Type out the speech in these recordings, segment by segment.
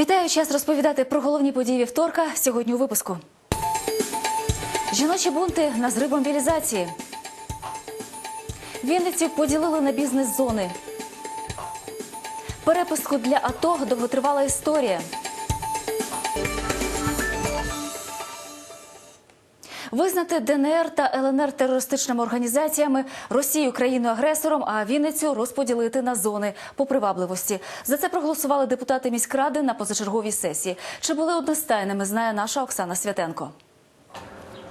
Вітаю час розповідати про головні події вівторка. Сьогодні у випуску. Жіночі бунти на зрив мобілізації. Вінницю поділили на бізнес-зони. Переписку для АТО довготривала історія. Визнати ДНР та ЛНР терористичними організаціями, Росію країною-агресором, а Вінницю розподілити на зони по привабливості. За це проголосували депутати міськради на позачерговій сесії. Чи були одностайними, знає наша Оксана Святенко.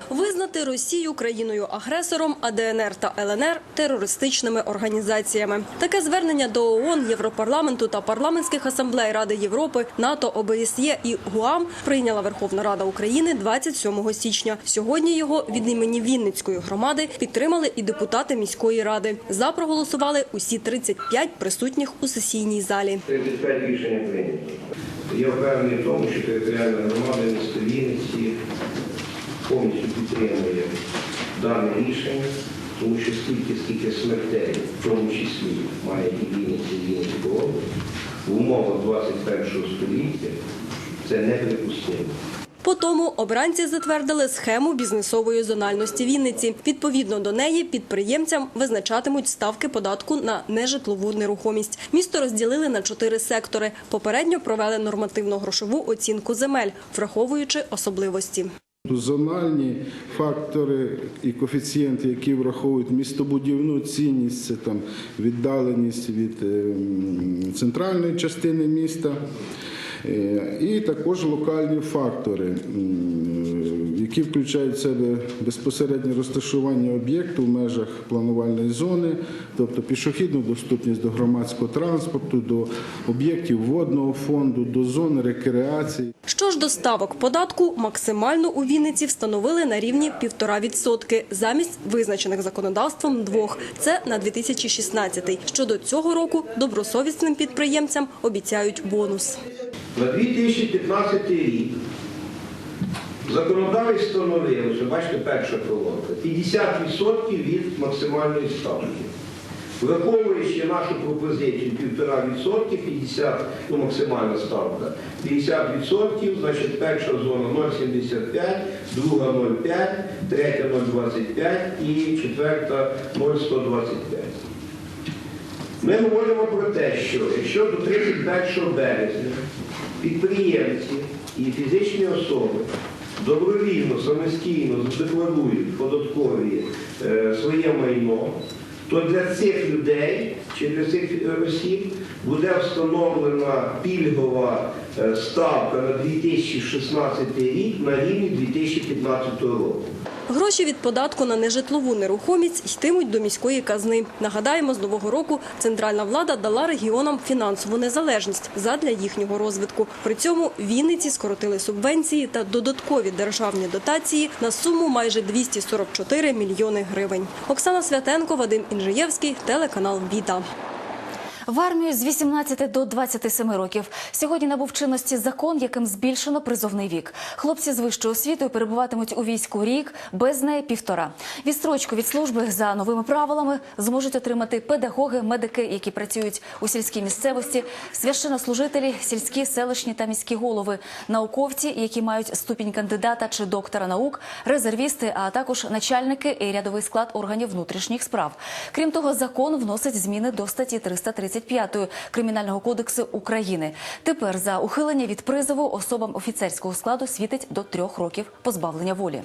Визнати Росію країною-агресором, а ДНР та ЛНР – терористичними організаціями. Таке звернення до ООН, Європарламенту та парламентських асамблей Ради Європи, НАТО, ОБСЄ і ГУАМ прийняла Верховна Рада України 27 січня. Сьогодні його від імені Вінницької громади підтримали і депутати міської ради. За проголосували усі 35 присутніх у сесійній залі. 35 рішення прийнято. Я впевнений в тому, що територіальна громада міста Вінниці повністю підтримує дане рішення, тому що стільки, скільки смертей, в тому числі має і Вінниця, і Вінницька область, в умовах 21 століття це неприпустимо. По тому обранці затвердили схему бізнесової зональності Вінниці. Відповідно до неї підприємцям визначатимуть ставки податку на нежитлову нерухомість. Місто розділили на чотири сектори. Попередньо провели нормативно-грошову оцінку земель, враховуючи особливості. Зональні фактори і коефіцієнти, які враховують містобудівну цінність, це там віддаленість від ем, центральної частини міста. Е, І також локальні фактори, які включають в себе безпосереднє розташування об'єкту в межах планувальної зони, тобто пішохідну доступність до громадського транспорту, до об'єктів водного фонду, до зон рекреації. Що ж до ставок податку, максимально у Вінниці встановили на рівні 1,5% замість визначених законодавством двох. Це на 2016. Щодо цього року добросовісним підприємцям обіцяють бонус. На 2015 рік законодавець встановив, що бачите, перша колонка, 50% від максимальної ставки. Враховуючи нашу пропозицію 1,5%, 50, ну максимальна ставка, 50%, значить перша зона 0,75, друга 0,5, третя 0,25 і четверта 0,125. Ми говоримо про те, що якщо до 31 березня підприємці і фізичні особи добровільно, самостійно задекларують податкові е, своє майно, то для цих людей чи для цих осіб буде встановлена пільгова е, ставка на 2016 рік на рівні 2015 року. Гроші від податку на нежитлову нерухомість йтимуть до міської казни. Нагадаємо, з нового року центральна влада дала регіонам фінансову незалежність задля їхнього розвитку. При цьому Вінниці скоротили субвенції та додаткові державні дотації на суму майже 244 мільйони гривень. Оксана Святенко, Вадим Інжиєвський, телеканал Віта. В армію з 18 до 27 років сьогодні набув чинності закон, яким збільшено призовний вік. Хлопці з вищою освітою перебуватимуть у війську рік, без неї півтора. Відстрочку від служби за новими правилами зможуть отримати педагоги, медики, які працюють у сільській місцевості, священнослужителі, сільські, селищні та міські голови, науковці, які мають ступінь кандидата чи доктора наук, резервісти, а також начальники і рядовий склад органів внутрішніх справ. Крім того, закон вносить зміни до статті 335 Кримінального кодексу України. Тепер за ухилення від призову особам офіцерського складу світить до трьох років позбавлення волі.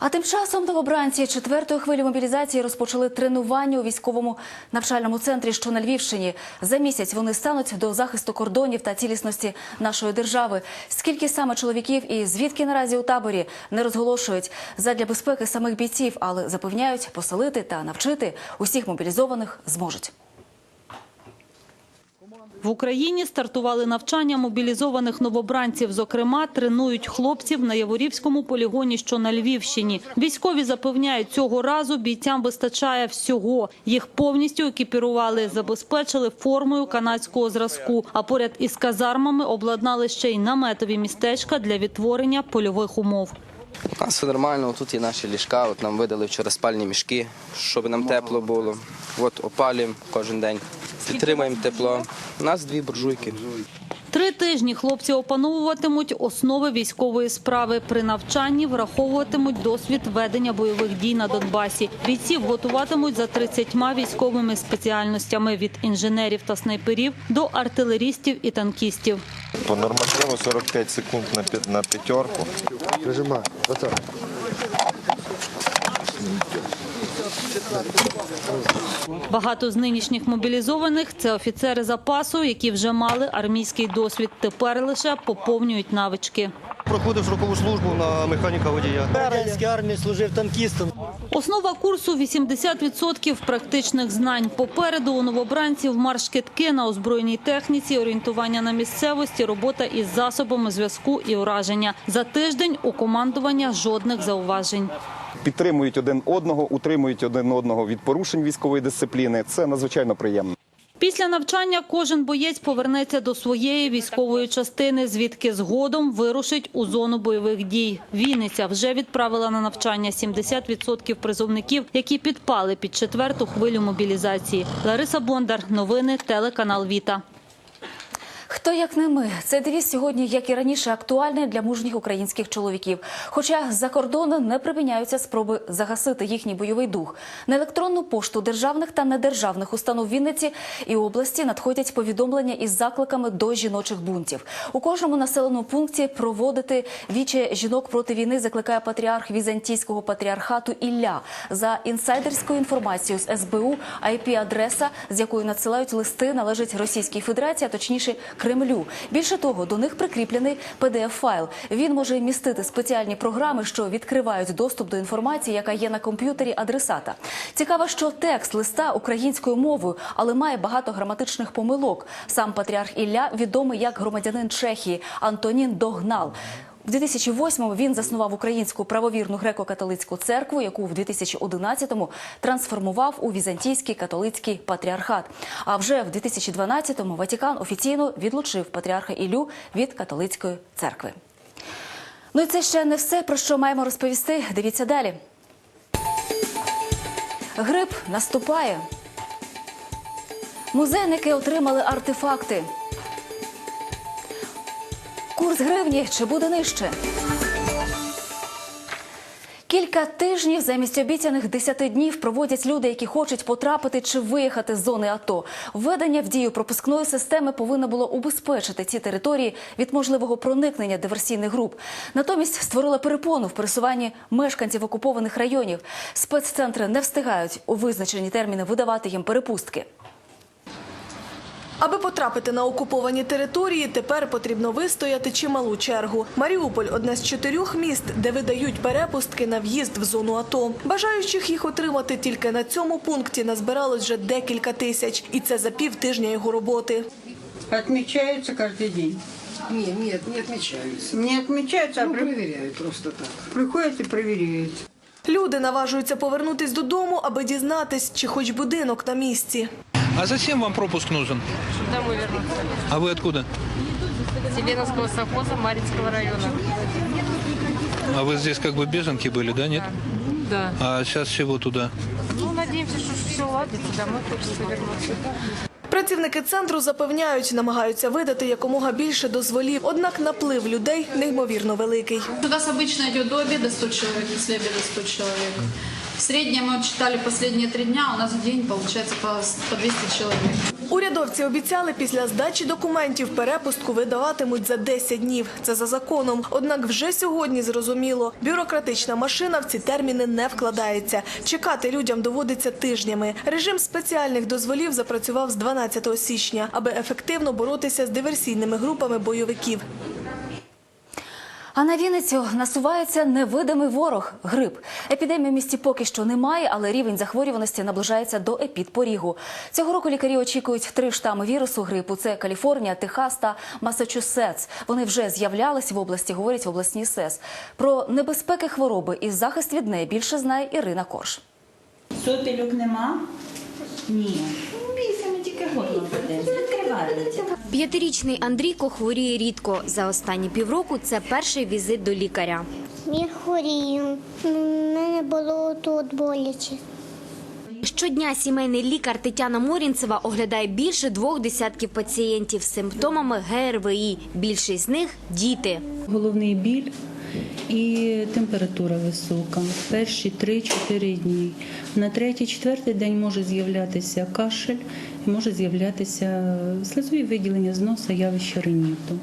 А тим часом новобранці четвертої хвилі мобілізації розпочали тренування у військовому навчальному центрі, що на Львівщині. За місяць вони стануть до захисту кордонів та цілісності нашої держави. Скільки саме чоловіків і звідки наразі у таборі не розголошують задля безпеки самих бійців, але запевняють, поселити та навчити усіх мобілізованих зможуть. В Україні стартували навчання мобілізованих новобранців. Зокрема, тренують хлопців на Яворівському полігоні, що на Львівщині. Військові запевняють, цього разу бійцям вистачає всього. Їх повністю екіпірували, забезпечили формою канадського зразку. А поряд із казармами обладнали ще й наметові містечка для відтворення польових умов. У нас все нормально, тут є наші ліжка, от нам видали вчора спальні мішки, щоб нам тепло було. От опалюємо кожен день, підтримуємо тепло. У нас дві буржуйки. Три тижні хлопці опановуватимуть основи військової справи. При навчанні враховуватимуть досвід ведення бойових дій на Донбасі. Бійців готуватимуть за 30 військовими спеціальностями від інженерів та снайперів до артилерістів і танкістів. По нормативу 45 секунд на, п'ят- на п'ятерку. Багато з нинішніх мобілізованих це офіцери запасу, які вже мали армійський досвід. Тепер лише поповнюють навички. Проходив строкову службу на механіка водія. В радянській армії служив танкістом. Основа курсу – 80% практичних знань. Попереду у новобранців марш китки на озброєній техніці, орієнтування на місцевості, робота із засобами зв'язку і ураження. За тиждень у командування жодних зауважень. Підтримують один одного, утримують один одного від порушень військової дисципліни. Це надзвичайно приємно. Після навчання кожен боєць повернеться до своєї військової частини, звідки згодом вирушить у зону бойових дій. Вінниця вже відправила на навчання 70% призовників, які підпали під четверту хвилю мобілізації. Лариса Бондар, новини, телеканал Віта. Хто як не ми, цей девіз сьогодні, як і раніше, актуальний для мужніх українських чоловіків. Хоча за кордону не припиняються спроби загасити їхній бойовий дух. На електронну пошту державних та недержавних установ Вінниці і області надходять повідомлення із закликами до жіночих бунтів. У кожному населеному пункті проводити віче жінок проти війни закликає патріарх візантійського патріархату Ілля. За інсайдерською інформацією з СБУ, IP-адреса, з якою надсилають листи, належить Російській Федерації, а точніше Кремлю. Більше того, до них прикріплений PDF-файл. Він може містити спеціальні програми, що відкривають доступ до інформації, яка є на комп'ютері адресата. Цікаво, що текст листа українською мовою, але має багато граматичних помилок. Сам патріарх Ілля відомий як громадянин Чехії Антонін Догнал. У 2008-му він заснував українську правовірну греко-католицьку церкву, яку в 2011-му трансформував у візантійський католицький патріархат. А вже в 2012-му Ватікан офіційно відлучив патріарха Іллю від католицької церкви. Ну і це ще не все, про що маємо розповісти. Дивіться далі. Гриб наступає. Музейники отримали артефакти. Курс гривні чи буде нижче? Кілька тижнів замість обіцяних 10 днів проводять люди, які хочуть потрапити чи виїхати з зони АТО. Введення в дію пропускної системи повинно було убезпечити ці території від можливого проникнення диверсійних груп. Натомість створила перепону в пересуванні мешканців окупованих районів. Спеццентри не встигають у визначені терміни видавати їм перепустки. Аби потрапити на окуповані території, тепер потрібно вистояти чималу чергу. Маріуполь одне з чотирьох міст, де видають перепустки на в'їзд в зону АТО. Бажаючих їх отримати тільки на цьому пункті назбиралось вже декілька тисяч, і це за пів тижня його роботи. Отмечаются каждый день? Нет, нет, не отмечаются. Не отмечаются, а Ну, проверяют просто так. приходят и проверяют. Люди наважуються повернутись додому, аби дізнатись, чи хоч будинок на місці. А зачем вам пропуск нужен? Домой вернуться. А вы откуда? Селеновского совхоза Маринского района. А вы здесь как бы беженки были, да, нет? Да. А сейчас чего туда? Ну, надеемся, что все уладится. Домой хочется вернуться. Працівники центру запевняють, намагаються видати якомога більше дозволів. Однак наплив людей неймовірно великий. У нас обычно идет до обеда 100 человек, если обеда 100 человек. Среднем мы читали последние три дня, у нас в день получается по, по 200 человек. Урядовці обіцяли після здачі документів перепустку видаватимуть за 10 днів. Це за законом. Однак вже сьогодні зрозуміло, бюрократична машина в ці терміни не вкладається. Чекати людям доводиться тижнями. Режим спеціальних дозволів запрацював з 12 січня, аби ефективно боротися з диверсійними групами бойовиків. А на Вінницю насувається невидимий ворог – грип. Епідемії в місті поки що немає, але рівень захворюваності наближається до епідпорігу. Цього року лікарі очікують три штами вірусу грипу – це Каліфорнія, Техас та Масачусетс. Вони вже з'являлись в області, говорять в обласній СЕС. Про небезпеки хвороби і захист від неї більше знає Ірина Корж. Сопілюк нема? Ні. Горло буде. Відкривається. П'ятирічний Андрійко хворіє рідко. За останні півроку це перший візит до лікаря. Я хворію. У мене було тут боляче. Щодня сімейний лікар Тетяна Морінцева оглядає більше двох десятків пацієнтів з симптомами ГРВІ. Більшість з них – діти. Головний біль і температура висока. Перші 3-4 дні. На третій-четвертий день може з'являтися кашель, може з'являтися слизові виділення з носа, явище риніту.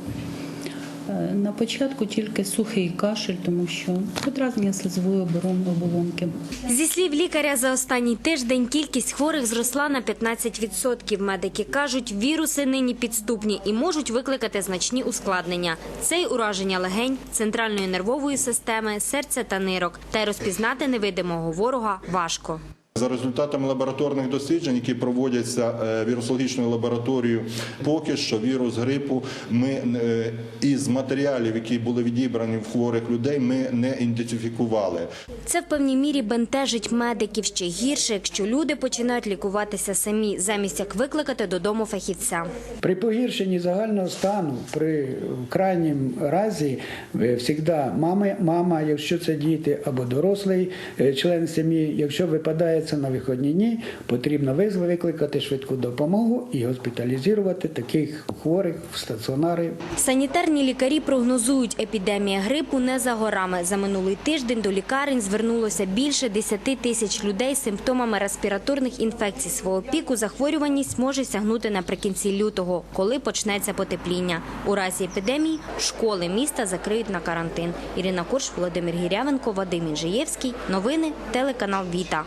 Е, На початку тільки сухий кашель, тому що подразнення слизової оболонки. Зі слів лікаря, за останній тиждень кількість хворих зросла на 15%. Медики кажуть, віруси нині підступні і можуть викликати значні ускладнення. Це й ураження легень, центральної нервової системи, серця та нирок. Та й розпізнати невидимого ворога важко. За результатами лабораторних досліджень, які проводяться е, вірусологічною лабораторією, поки що вірус грипу ми е, із матеріалів, які були відібрані в хворих людей, ми не ідентифікували. Це в певній мірі бентежить медиків ще гірше, якщо люди починають лікуватися самі, замість як викликати додому фахівця. При погіршенні загального стану, при крайнім разі, завжди мама, мама, якщо це діти, або дорослий е, член сім'ї, якщо випадає це на вихідні дні, потрібно викликати швидку допомогу і госпіталізувати таких хворих в стаціонари. Санітарні лікарі прогнозують, епідемія грипу не за горами. За минулий тиждень до лікарень звернулося більше 10 тисяч людей з симптомами респіраторних інфекцій. Свого піку захворюваність може сягнути наприкінці лютого, коли почнеться потепління. У разі епідемії школи міста закриють на карантин. Ірина Корш, Володимир Гірявенко, Вадим Інжиєвський. Новини, телеканал Віта.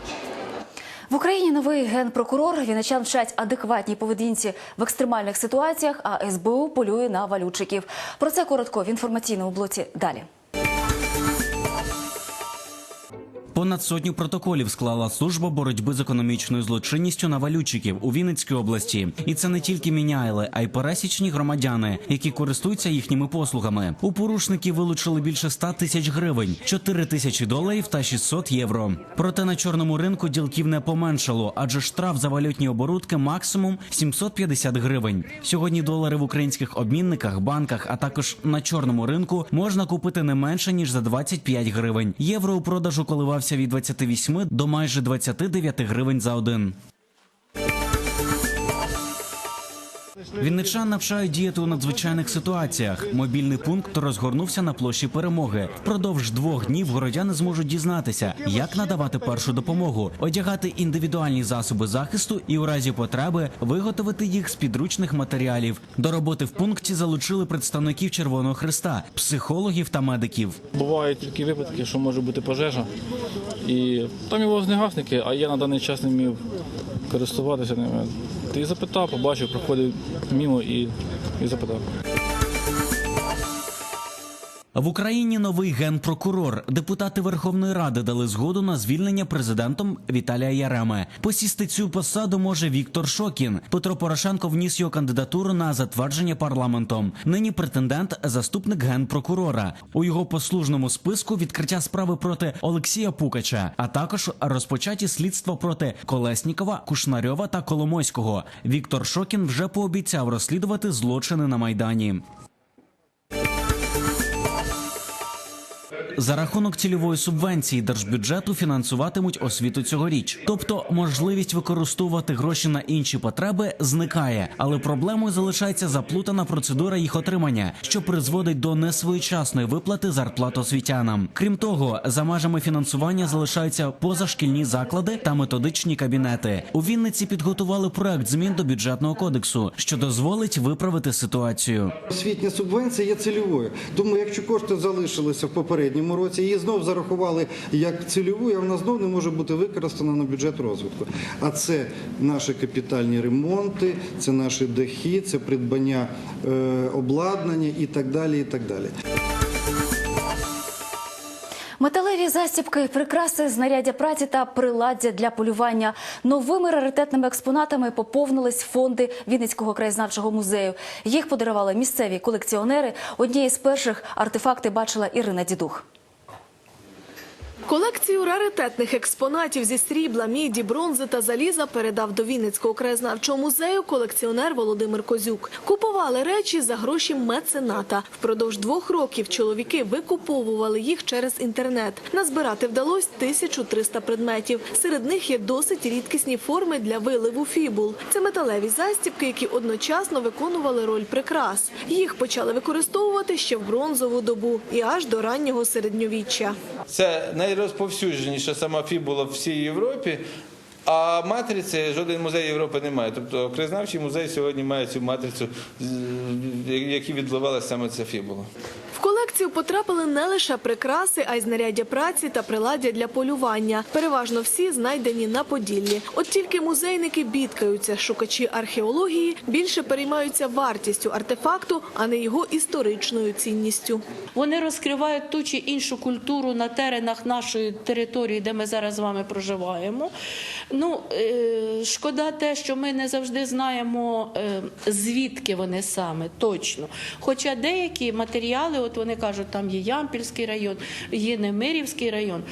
В Україні новий генпрокурор. Вінничан вчать адекватній поведінці в екстремальних ситуаціях, а СБУ полює на валютчиків. Про це коротко в інформаційному блоці далі. Понад сотню протоколів склала служба боротьби з економічною злочинністю на валютчиків у Вінницькій області. І це не тільки міняйли, а й пересічні громадяни, які користуються їхніми послугами. У порушників вилучили більше 100 тисяч гривень, 4 тисячі доларів та 600 євро. Проте на чорному ринку ділків не поменшало, адже штраф за валютні оборудки максимум 750 гривень. Сьогодні долари в українських обмінниках, банках, а також на чорному ринку можна купити не менше ніж за 25 гривень. Євро у продажу коливався від 28 до майже 29 гривень за один. Вінничан навчають діяти у надзвичайних ситуаціях. Мобільний пункт розгорнувся на площі перемоги. Впродовж двох днів городяни зможуть дізнатися, як надавати першу допомогу, одягати індивідуальні засоби захисту і у разі потреби виготовити їх з підручних матеріалів. До роботи в пункті залучили представників Червоного Христа, психологів та медиків. Бувають такі випадки, що може бути пожежа, і там є вогнегасники, а я на даний час не вмів користуватися ними. Ти запитав, побачив, проходив мимо і, і запитав. В Україні новий генпрокурор. Депутати Верховної Ради дали згоду на звільнення президентом Віталія Яреми. Посісти цю посаду може Віктор Шокін. Петро Порошенко вніс його кандидатуру на затвердження парламентом. Нині претендент заступник генпрокурора. У його послужному списку відкриття справи проти Олексія Пукача, а також розпочаті слідства проти Колеснікова, Кушнарьова та Коломойського. Віктор Шокін вже пообіцяв розслідувати злочини на майдані. За рахунок цільової субвенції держбюджету фінансуватимуть освіту цьогоріч. Тобто можливість використовувати гроші на інші потреби зникає, але проблемою залишається заплутана процедура їх отримання, що призводить до несвоєчасної виплати зарплат освітянам. Крім того, за межами фінансування залишаються позашкільні заклади та методичні кабінети. У Вінниці підготували проект змін до бюджетного кодексу, що дозволить виправити ситуацію. Освітня субвенція є цільовою. Тому якщо кошти залишилися в попередньому році, її знов зарахували як цільову, а вона знов не може бути використана на бюджет розвитку. А це наші капітальні ремонти, це наші дахи, це придбання е, обладнання і так далі. І так далі. Металеві застібки, прикраси, знаряддя праці та приладдя для полювання. Новими раритетними експонатами поповнились фонди Вінницького краєзнавчого музею. Їх подарували місцеві колекціонери. Однією з перших артефакти бачила Ірина Дідух. Колекцію раритетних експонатів зі срібла, міді, бронзи та заліза передав до Вінницького краєзнавчого музею колекціонер Володимир Козюк. Купували речі за гроші мецената. Впродовж двох років чоловіки викуповували їх через інтернет. Назбирати вдалося 1300 предметів. Серед них є досить рідкісні форми для виливу фібул. Це металеві застібки, які одночасно виконували роль прикрас. Їх почали використовувати ще в бронзову добу і аж до раннього середньовіччя. Це найрозповсюдженіша сама фібула в всій Європі. А матриці жоден музей Європи не має. Тобто краєзнавчий музей сьогодні має цю матрицю, які відливалася саме ця фібула. В колекцію потрапили не лише прикраси, а й знаряддя праці та приладдя для полювання. Переважно всі знайдені на Поділлі. От тільки музейники бідкаються. Шукачі археології більше переймаються вартістю артефакту, а не його історичною цінністю. Вони розкривають ту чи іншу культуру на теренах нашої території, де ми зараз з вами проживаємо. Ну, е, шкода те, що ми не завжди знаємо, е, звідки вони саме точно. Хоча деякі матеріали, от вони кажуть, там є Ямпільський район, є Немирівський район.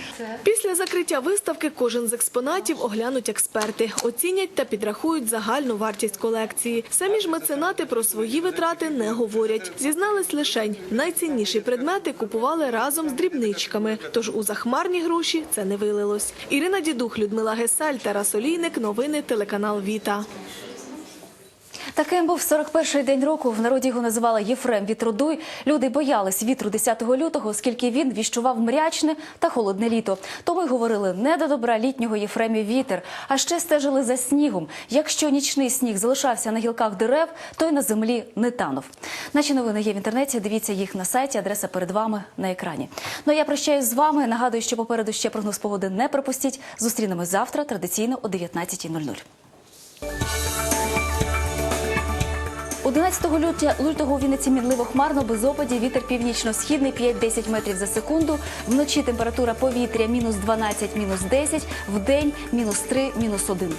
Після закриття виставки кожен з експонатів оглянуть експерти, оцінять та підрахують загальну вартість колекції. Самі ж меценати про свої витрати не говорять. Зізнались лишень. Найцінніші предмети купували разом з дрібничками. Тож у захмарні гроші це не вилилось. Ірина Дідух, Людмила Гесаль, Тарас Солійник, Новини телеканал Віта. Таким був 41-й день року. В народі його називали Єфрем Вітродуй. Люди боялись вітру 10 лютого, оскільки він віщував мрячне та холодне літо. Тому й говорили не до добра літнього Єфремів вітер, а ще стежили за снігом. Якщо нічний сніг залишався на гілках дерев, то й на землі не танув. Наші новини є в інтернеті. Дивіться їх на сайті. Адреса перед вами на екрані. Ну а я прощаюсь з вами. Нагадую, що попереду ще прогноз погоди не пропустіть. Зустрінемось завтра традиційно о 19.00. 11 лютя, лютого у Вінниці мінливо хмарно, без опадів, вітер північно-східний 5-10 метрів за секунду. Вночі температура повітря мінус 12, мінус 10, в день мінус 3, мінус 1.